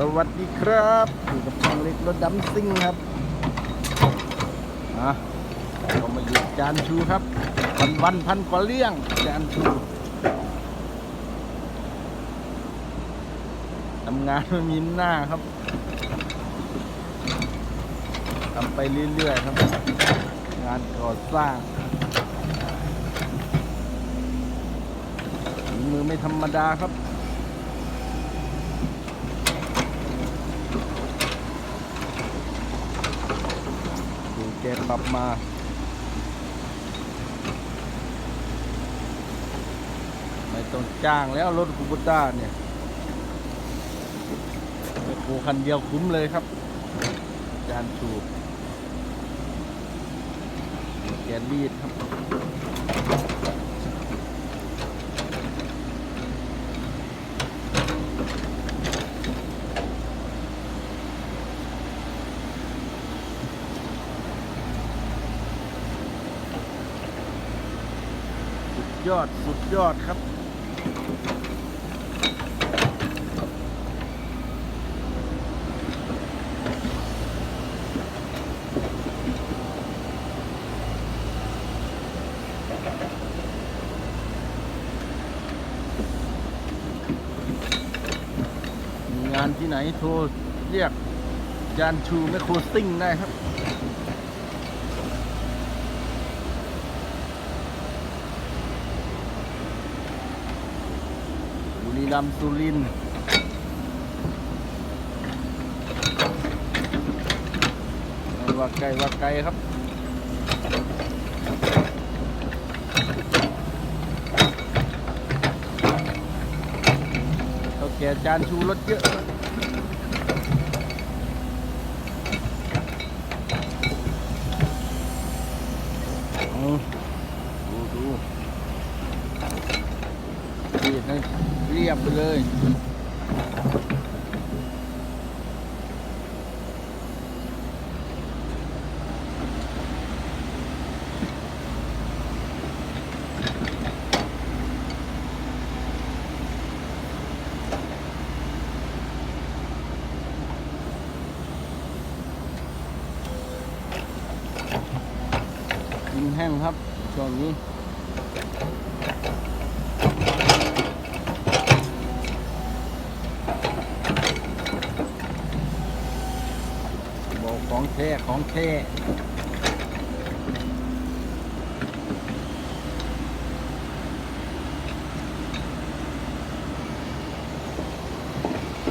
สวัสดีครับอยู่กับช่างเล็กรถดำซิ่งครับอะก็มาอยู่จานชูครับวันวันพันกว่าเลี้ยงจานชูทำงานไม่มีหน้าครับทำไปเรื่อยๆครับ งานก่อสร้างมือไม่ธรรมดาครับ ดูแก ปรับมา ไม่ต้องจ้างแล้วรถคูบูต้าเนี่ยกูคันเดียวคุ้มเลยครับ จานชูแกรีดครับ ยอดสุดยอดครับงานที่ไหนโทรเรียกจานชูแมคโครซิ่งได้ครับ รีรัมย์สุรินทร์ไม่ว่าไกลว่าไกลครับเขาแก่จานชูรถเยอะครับเอาดูดู รีดให้เรียบไปเลยกินแห้งครับช่วงนี้ บอก ของแท้ของแท้